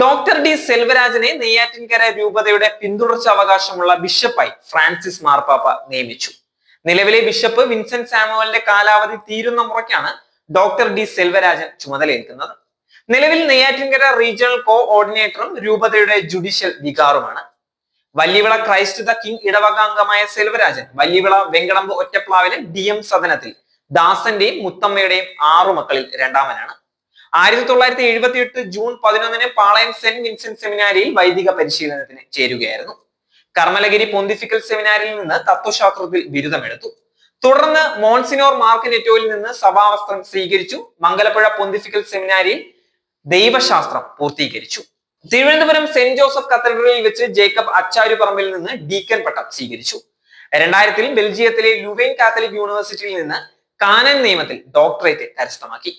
Doctor D സെൽവരാജനെ Neyyattinkara രൂപതയുടെ പിന്തുടർച്ച അവകാശമുള്ള ബിഷപ്പായി Francis മാർപ്പാപ്പ നിയമിച്ചു. നിലവിലെ ബിഷപ്പ് വിൻസെന്റ് സാമുവലിന്റെ കാലാവധി തീരുന്ന മുറയ്ക്കാണ് ഡോക്ടർ ഡി സെൽവരാജൻ ചുമതലയേൽക്കുന്നത്. നിലവിൽ നെയ്യാറ്റിൻകര റീജിയണൽ കോ ഓർഡിനേറ്ററും രൂപതയുടെ ജുഡീഷ്യൽ വികാറുമാണ്. വല്യവിള ക്രൈസ്റ്റ് ദ കിങ് ഇടവകാംഗമായ സെൽവരാജൻ വല്യവിള വെങ്കടമ്പ് ഒറ്റപ്ലാവിലെ ഡി എം സദനത്തിൽ ദാസന്റെയും മുത്തമ്മയുടെയും ആറു മക്കളിൽ രണ്ടാമനാണ്. ആയിരത്തി തൊള്ളായിരത്തി എഴുപത്തി എട്ട് ജൂൺ പതിനൊന്നിന് പാളയം സെന്റ് വിൻസെന്റ് സെമിനാരിയിൽ വൈദിക പരിശീലനത്തിന് ചേരുകയായിരുന്നു. കർമ്മലഗിരി പൊന്തിഫിക്കൽ സെമിനാരിയിൽ നിന്ന് തത്വശാസ്ത്രത്തിൽ ബിരുദമെടുത്തു. തുടർന്ന് മോൺസിനോർ മാർക്ക് നെറ്റോയിൽ നിന്ന് സഭാവസ്ത്രം സ്വീകരിച്ചു. മംഗലപ്പുഴ പൊന്തിഫിക്കൽ സെമിനാരിയിൽ ദൈവശാസ്ത്രം പൂർത്തീകരിച്ചു. തിരുവനന്തപുരം സെന്റ് ജോസഫ് കത്തീഡ്രലിൽ വെച്ച് ജേക്കബ് അച്ചാരുപറമ്പിൽ നിന്ന് ഡീക്കൻ പട്ടം സ്വീകരിച്ചു. രണ്ടായിരത്തിൽ ബെൽജിയത്തിലെ ലുവൈൻ കാത്തലിക് യൂണിവേഴ്സിറ്റിയിൽ നിന്ന് കാനൻ നിയമത്തിൽ ഡോക്ടറേറ്റ് കരസ്ഥമാക്കി.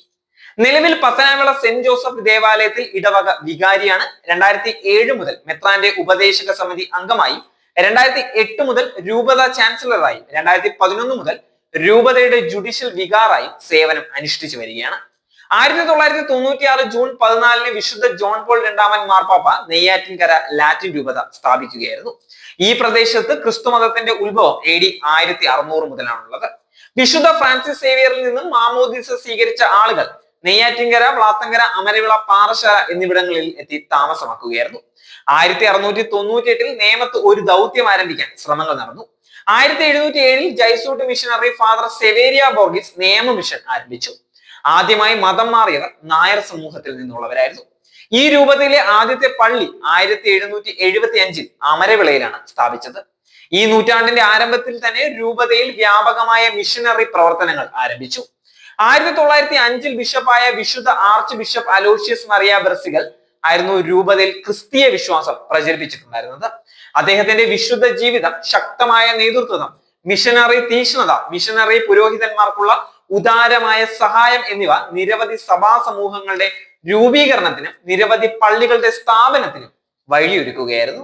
നിലവിൽ പത്തനാവിള സെന്റ് ജോസഫ് ദേവാലയത്തിൽ ഇടവക വികാരിയാണ്. രണ്ടായിരത്തി ഏഴ് മുതൽ മെത്രാന്റെ ഉപദേശക സമിതി അംഗമായി. രണ്ടായിരത്തി എട്ട് മുതൽ രൂപത ചാൻസലറായി. രണ്ടായിരത്തി പതിനൊന്ന് മുതൽ രൂപതയുടെ ജുഡീഷ്യൽ വികാറായി സേവനം അനുഷ്ഠിച്ചു വരികയാണ്. ആയിരത്തി തൊള്ളായിരത്തി തൊണ്ണൂറ്റി ആറ് ജൂൺ പതിനാലിന് വിശുദ്ധ ജോൺ പോൾ രണ്ടാമൻ മാർപ്പാപ്പ നെയ്യാറ്റിൻകര ലാറ്റിൻ രൂപത സ്ഥാപിക്കുകയായിരുന്നു. ഈ പ്രദേശത്ത് ക്രിസ്തു മതത്തിന്റെ ഉത്ഭവം എ ഡി ആയിരത്തി അറുന്നൂറ് മുതലാണുള്ളത്. വിശുദ്ധ ഫ്രാൻസിസ് സേവിയറിൽ നിന്നും മാമോദിസ സ്വീകരിച്ച ആളുകൾ നെയ്യാറ്റിൻകര വ്ളാത്തങ്കര അമരവിള പാറശാല എന്നിവിടങ്ങളിൽ എത്തി താമസമാക്കുകയായിരുന്നു. ആയിരത്തി അറുന്നൂറ്റി തൊണ്ണൂറ്റി എട്ടിൽ നേമത്ത് ഒരു ദൗത്യം ആരംഭിക്കാൻ ശ്രമങ്ങൾ നടന്നു. ആയിരത്തി എഴുന്നൂറ്റി ഏഴിൽ ജൈസൂട്ട് മിഷണറി ഫാദർ സെവേരിയ ബോർഗിസ് നിയമ മിഷൻ ആരംഭിച്ചു. ആദ്യമായി മതം മാറിയവർ നായർ സമൂഹത്തിൽ നിന്നുള്ളവരായിരുന്നു. ഈ രൂപത്തിലെ ആദ്യത്തെ പള്ളി ആയിരത്തി എഴുന്നൂറ്റി എഴുപത്തി അഞ്ചിൽ അമരവിളയിലാണ് സ്ഥാപിച്ചത്. ഈ നൂറ്റാണ്ടിന്റെ ആരംഭത്തിൽ തന്നെ രൂപതയിൽ വ്യാപകമായ മിഷനറി പ്രവർത്തനങ്ങൾ ആരംഭിച്ചു. ആയിരത്തി തൊള്ളായിരത്തി അഞ്ചിൽ ബിഷപ്പായ വിശുദ്ധ ആർച്ച് ബിഷപ്പ് അലോഷ്യസ് മറിയ ബ്രസികൾ ആയിരുന്നു രൂപതയിൽ ക്രിസ്തീയ വിശ്വാസം പ്രചരിപ്പിച്ചിട്ടുണ്ടായിരുന്നത്. അദ്ദേഹത്തിന്റെ വിശുദ്ധ ജീവിതം ശക്തമായ നേതൃത്വം മിഷനറി തീക്ഷ്ണത മിഷനറി പുരോഹിതന്മാർക്കുള്ള ഉദാരമായ സഹായം എന്നിവ നിരവധി സഭാ സമൂഹങ്ങളുടെ രൂപീകരണത്തിനും നിരവധി പള്ളികളുടെ സ്ഥാപനത്തിനും വഴിയൊരുക്കുകയായിരുന്നു.